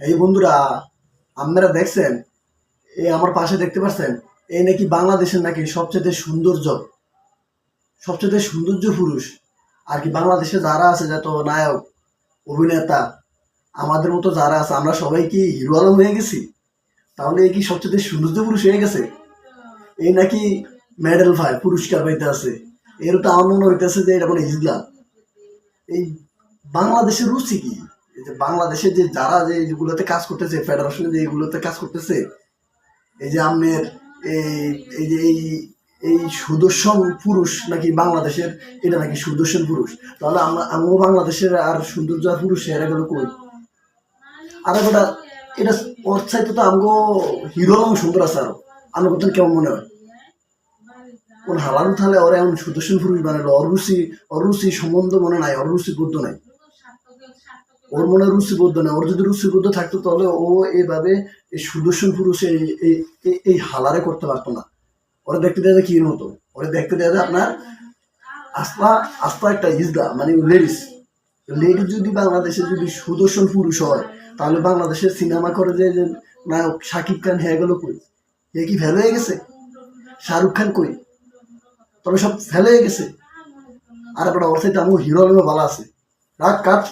এই বন্ধুরা, আপনারা দেখছেন? এই আমার পাশে দেখতে পাচ্ছেন? এই নাকি বাংলাদেশের নাকি সবচেয়ে সৌন্দর্য সবচেয়ে সৌন্দর্য পুরুষ। আর কি বাংলাদেশে যারা আছে, যত নায়ক, অভিনেতা, আমাদের মতো যারা আছে, আমরা সবাই কি হিরো আলম হয়ে গেছি? তাহলে এই কি সবচেয়ে সৌন্দর্য পুরুষ হয়ে গেছে? এই নাকি মেডেল ভাই, পুরস্কার পাইতে আছে। এর তো আমার মনে হইতেছে যে এটা মানে ইসলাম এই বাংলাদেশের রুচি কি? এই যে যারা যে যেগুলোতে কাজ করতেছে ফেডারেশনে যে এগুলোতে কাজ করতেছে, এই যে আমের এই এই যে এই এই সুদর্শন পুরুষ নাকি বাংলাদেশের, এটা নাকি সুদর্শন পুরুষ? তাহলে আমরা, আমিও বাংলাদেশের আর সৌন্দর্য আর পুরুষ, এরা গেল কই? আর একটা এটা চাইতে তো আমগো হিরো আলম সুন্দর আছে আরও। আমার কথা কেমন মনে হয়? কোন হালাল থালে ওরা এমন সুদর্শন পুরুষ বানালো অরুচি অরুচি সম্বন্ধ মনে নাই অরুচি বুদ্ধ নাই। ওর মনে রুচি বুদ্ধ নাই ওর যদি রুচি বুদ্ধ থাকতো তাহলে ও এইভাবে এই সুদর্শন পুরুষ এই হালারে করতে পারতো না। ওরা দেখতে দেওয়া কি মতো? ওরা দেখতে দেওয়া আপনার আস্তা আস্তা একটা ইজদা মানে লেডিস। লেডিস যদি বাংলাদেশে যদি সুদর্শন পুরুষ হয়, তাহলে বাংলাদেশের সিনেমা করে যে নায়ক শাকিব খান, হয়ে গেল কই? এ কি ফেল হয়ে গেছে? শাহরুখ খান কই? তবে সব ফেলে হয়ে গেছে। আর একটা অর্থাৎ আমার হিরো আলমে ভালো আছে। রাত কাট